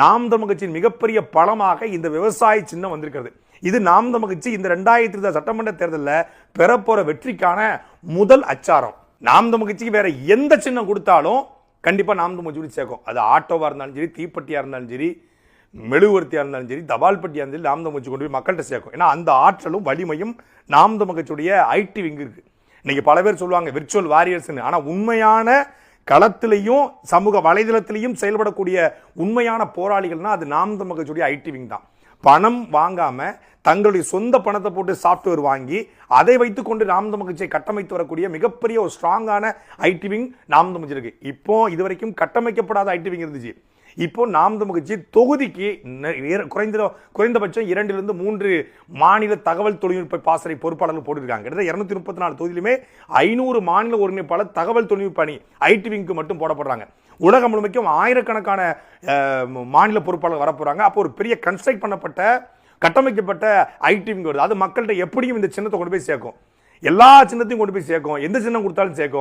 நாம் தமிழ் கட்சியின் மிகப்பெரிய பலமாக இந்த விவசாய சின்னம் வந்திருக்கிறது. இது நாம் தமிழ் கட்சி இந்த ரெண்டாயிரத்தி இருபது சட்டமன்ற தேர்தலில் பெறப்போற வெற்றிக்கான முதல் அச்சாரம். நாம் தமிழ் கட்சிக்கு வேற எந்த சின்னம் கொடுத்தாலும் கண்டிப்பாக நாம் தமிழ் கட்சி சேர்க்கும். அது ஆட்டோவாக இருந்தாலும் சரி தீப்பெட்டியாக இருந்தாலும் சரி மெழுகுவர்த்தியாக இருந்தாலும் சரி தபால்பட்டியாக இருந்தாலும் நாம் தமிழ் கொண்டு போய் மக்கள்கிட்ட சேர்க்கும். ஏன்னா அந்த ஆற்றலும் வலிமையும் நாம் தமிழ் கட்சியுடைய ஐடி விங்கு இருக்குது இன்றைக்கி பல பேர் சொல்லுவாங்க விர்ச்சுவல் வாரியர்ஸ்னு ஆனால் உண்மையான களத்திலையும் சமூக வலைதளத்திலையும் செயல்படக்கூடிய உண்மையான போராளிகள்னா அது நாம் தமிழ் ஐடி விங் தான். பணம் வாங்காமல் தங்களுடைய சொந்த பணத்தை போட்டு சாஃப்ட்வேர் வாங்கி அதை வைத்துக்கொண்டு நாம் தமிழ் கட்டமைத்து வரக்கூடிய மிகப்பெரிய ஒரு ஸ்ட்ராங்கான ஐடி விங் நாம் தமிழ் இருக்கு இப்போ இதுவரைக்கும் கட்டமைக்கப்படாத ஐடி விங் இருந்துச்சு. இப்போ நாம் முகர்ஜி தொகுதிக்கு குறைந்த குறைந்தபட்சம் இரண்டிலிருந்து மூன்று மாநில தகவல் தொழில்நுட்ப பாசறை பொறுப்பாளர்கள் போட்டிருக்காங்க. கிட்டத்தட்ட இருநூத்தி முப்பத்தி நாலு தொகுதியிலுமே ஐநூறு மாநில ஒருங்கிணைப்பாளர் தகவல் தொழில்நுட்ப அணி ஐடி விங்க்கு மட்டும் போடப்படுறாங்க. உலகம் முழுமைக்கும் ஆயிரக்கணக்கான மாநில பொறுப்பாளர் வரப்போறாங்க. அப்போ ஒரு பெரிய கன்ஸ்ட்ரக்ட் பண்ணப்பட்ட கட்டமைக்கப்பட்ட ஐடி விங் வருது. அது மக்கள்கிட்ட எப்படியும் இந்த சின்னத்தை கொண்டு போய் சேர்க்கும். எல்லா சின்னத்தையும் கொண்டு போய் சேர்க்கும். எந்த சின்னம் கொடுத்தாலும் சேர்க்கும்.